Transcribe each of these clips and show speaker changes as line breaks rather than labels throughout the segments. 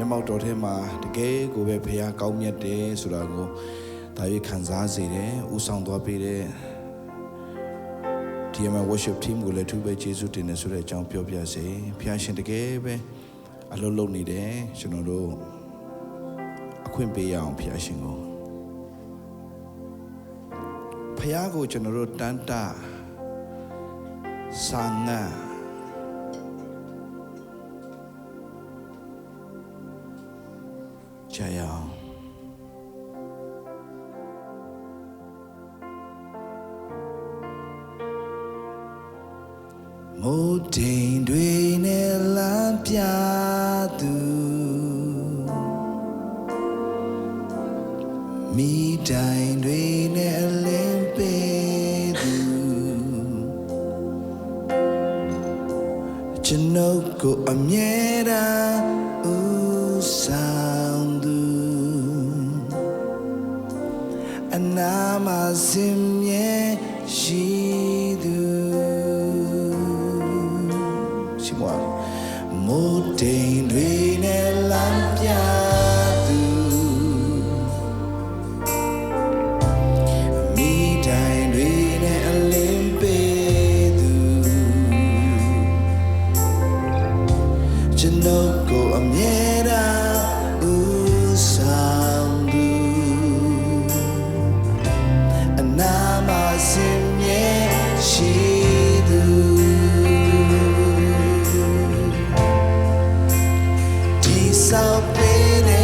မျက်မှောက်တော်ထဲမှာတကယ်ကိုပဲဖခင်ကောင်းမြတ်တယ်ဆိုတာကိုဒါ၍ခံစားစေတယ်ဥဆောင်သွားပေးတဲ့ TMA worship team ကိုလည်းသူပဲကျေးဇူးတင်တယ်ဆိုတဲ့အကြောင်းပြောပြစေဖခင်ရှင်တကယ်ပဲအလုပ်လုပ်နေတယ်ကျွန်တော်တို့အခွင့်ပေးရအောင်ဖခင်ရှင်ကိုဖခင်ကိုကျွန်တော်တို့တန်တာစာငတ် ကြရအောင်မိုးတိမ်တွေနဲ့လမ်းပြသူမိတိုင်တွေနဲ့အလင်းပေးသူကျွန်ုပ်ကိုအမြဲတမ်းဦး မ ဆောက်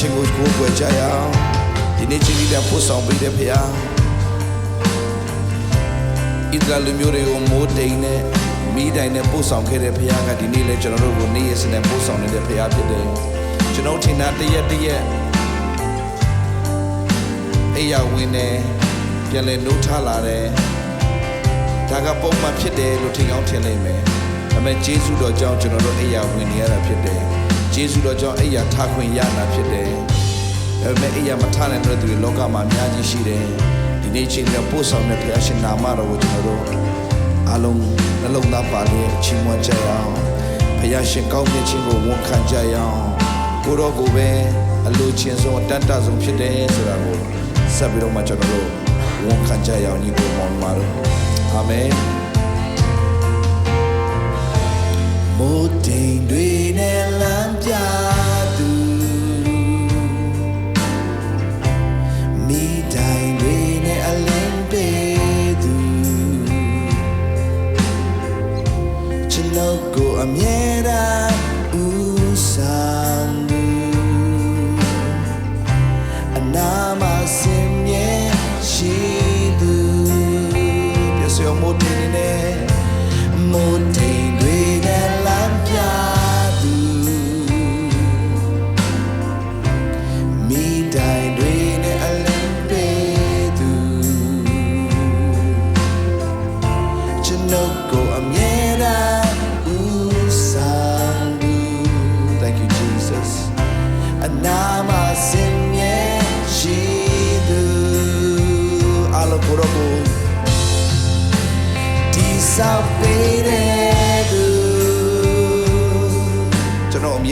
ရားရှင်ကိုကိုးကွယ်ကြရအောင်ဒီနေ့ချင်းလေးပို့ဆောင်ပေးတဲ့ဘုရားဣသရေလလူမျိုးတွေကိုမိုးတိမ်နဲ့မိတိုင်နဲ့ပို့ဆောင်ခဲ့တဲ့ဘုရားကဒီနေ့လည်းကျွန်တော်တို့ကိုနေ့ရက်စနဲ့ပို့ဆောင်နေတဲ့ဘုရားဖြစ်တယ်ကျွန်တော်ထင်တာတရက်တရက်အိယာဝင်နေပြန်လဲနှုတ်ထလာတယ်ဒါကပုံမှန်ဖြစ်တယ်လို့ထင်အောင်ထင်လိမ့်မယ်ဒါပေမဲ့ဂျေဇုတော်ကြောင့်ကျွန်တော်တို့အိယာဝင်နေရတာဖြစ်တယ် ဂျေဇုတော်ကြောင့်အိယာထခွင့်ရတာဖြစ်တယ်ဒါပေမဲ့အိယာမထနိုင်တဲ့သူတွေလောကမှာအများကြီးရှိတယ်ဒီနေ့ချင်းနဲ့ပို့ဆောင်တဲ့ဘုရားရှင်နာမတော်ကိုကျွန်တော်တို့အားလုံးနှလုံးသားပါလျက်ချီးမွမ်းကြရအောင်ဘုရားရှင်ကောင်းမြတ်ခြင်းကိုဝန်ခံကြရအောင်ကိုတော်ကိုပဲအလိုချင်ဆုံးအတတ်တဆုံးဖြစ်တယ်ဆိုတာကိုဆက်ပြီးတော့မှကျွန်တော်တို့ဝန်ခံကြရအောင်ညီကိုမောင်မာတို့အာမင်မိုးတိမ်တွေ မှာစင်မြဲရှိ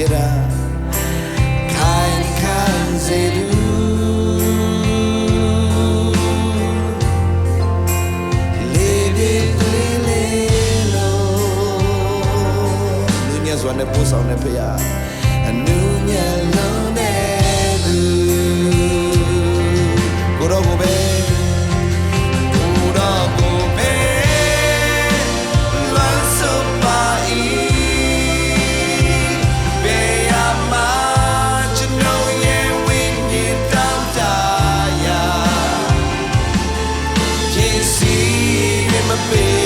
ကျွန်တော်အမြဲတမ်းခိုင် be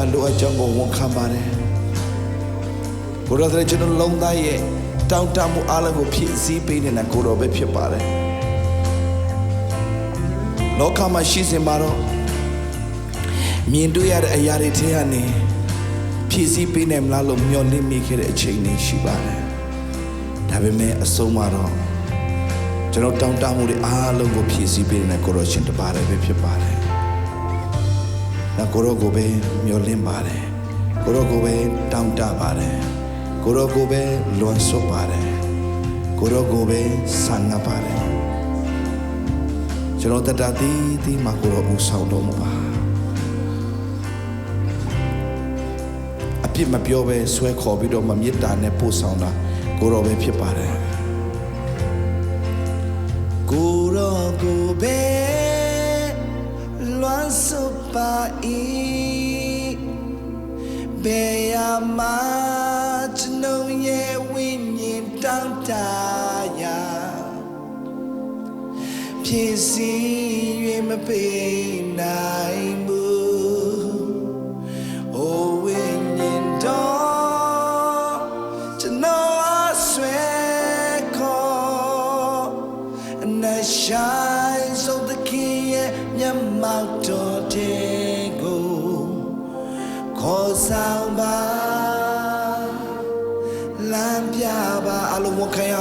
မှာလိုအပ်ကြောင်းကိုဝန်ခံပါတယ်ကိုရောတဲ့ကျွန်တော်လုံးသားရဲ့တောင်းတမှုအားလုံးကိုဖြည့်ဆည်းပေးနေတာကိုရောပဲဖြစ်ပါတယ်လောကမှာရှိစင်မှာတော့မြင်တွေ့ရတဲ့အရာတွေထဲကနေဖြည့်ဆည်းပေးနိုင်မလားလို့မျှော်လင့်မိခဲ့တဲ့အချိန်တွေရှိပါတယ်ဒါပေမဲ့အဆုံးမှာတော့ကျွန်တော်တောင်းတမှုတွေအားလုံးကိုဖြည့်ဆည်းပေးနေတဲ့ကိုရောရှင်တပါးလည်းပဲဖြစ်ပါတယ် ဒါကိုရောကိုပဲမျောလင့်ပါတယ်ကိုရောကိုပဲတောင်းတပါတယ်ကိုရောကိုပဲလွန်ဆွတ်ပါတယ်ကိုရောကိုပဲဆန္ဒပါတယ်ကျွန်တော်တတတီးတီးမှာကိုရောဦးဆောင်တော်မူပါအပြစ်မပြောပဲဆွဲခေါ်ပြီးတော့မမေတ္တာနဲ့ပို့ဆောင်တာကိုရောပဲဖြစ်ပါတယ် ပ်ပါ၏ဘယ်ရမှာကျွန်တော်ရဲ့ဝိညာဉ်တောင်းတရာဖြစ်စီ၍မပေး ဆောင်ပါလမ်းပြပါအလုံးဝခံရ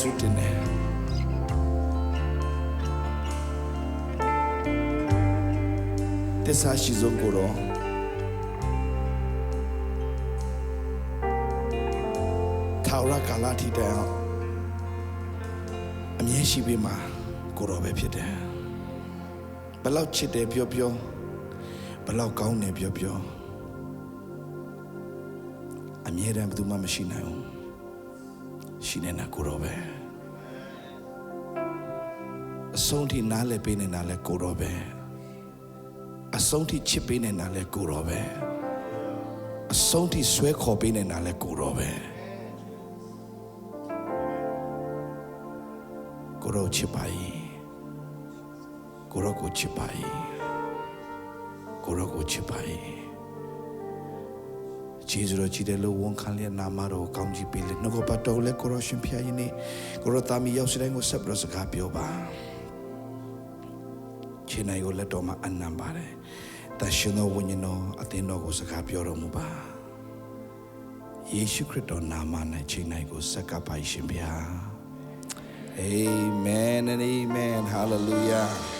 ဇူးတင်တယ်တစ္ဆာရှိဆုံးကိုရောထာဝရကာလထိတိုင်အောင်အမြဲရှိပေးမှာကိုရောပဲဖြစ်တယ်ဘယ်လောက်ချစ်တယ်ပြောပြောဘယ်လောက်ကောင်းတယ်ပြောပြောအမြဲတမ်းဘယ်သူမှမရှိနိုင်ဘူး ရှိနေတာကိုတော့ပဲအဆုံးထိနားလည်ပေးနေတာလဲကိုတော့ပဲအဆုံးထိချစ်ပေးနေတာလဲကိုတော့ပဲအဆုံးထိဆွဲခေါ်ပေးနေတာလဲကိုတော့ပဲကိုတော့ချစ်ပါ යි ကိုတော့ကိုချစ်ပါ යි ကိုတော့ကိုချစ်ပါ යි ဂျေဇုတော်ကြည်တယ်လို့ဝန်ခံလျက်နာမတော်ကိုကောင်းကြီးပေးလေနှုတ်ကပတ်တော်လည်းကိုရောရှင်ဖျားရင်နေကိုရောတာမီရောက်စတိုင်းကိုဆက်ပြီးတော့စကားပြောပါခြေနိုင်ကိုလက်တော်မှာအနံပါတယ်တရှင်တော်ဝိညာဉ်တော်အသင်းတော်ကိုစကားပြောတော်မူပါယေရှုခရစ်တော်နာမ၌ချိန်နိုင်ကိုဆက်ကပ်ပါရှင်ဗျာ Amen and amen. Hallelujah.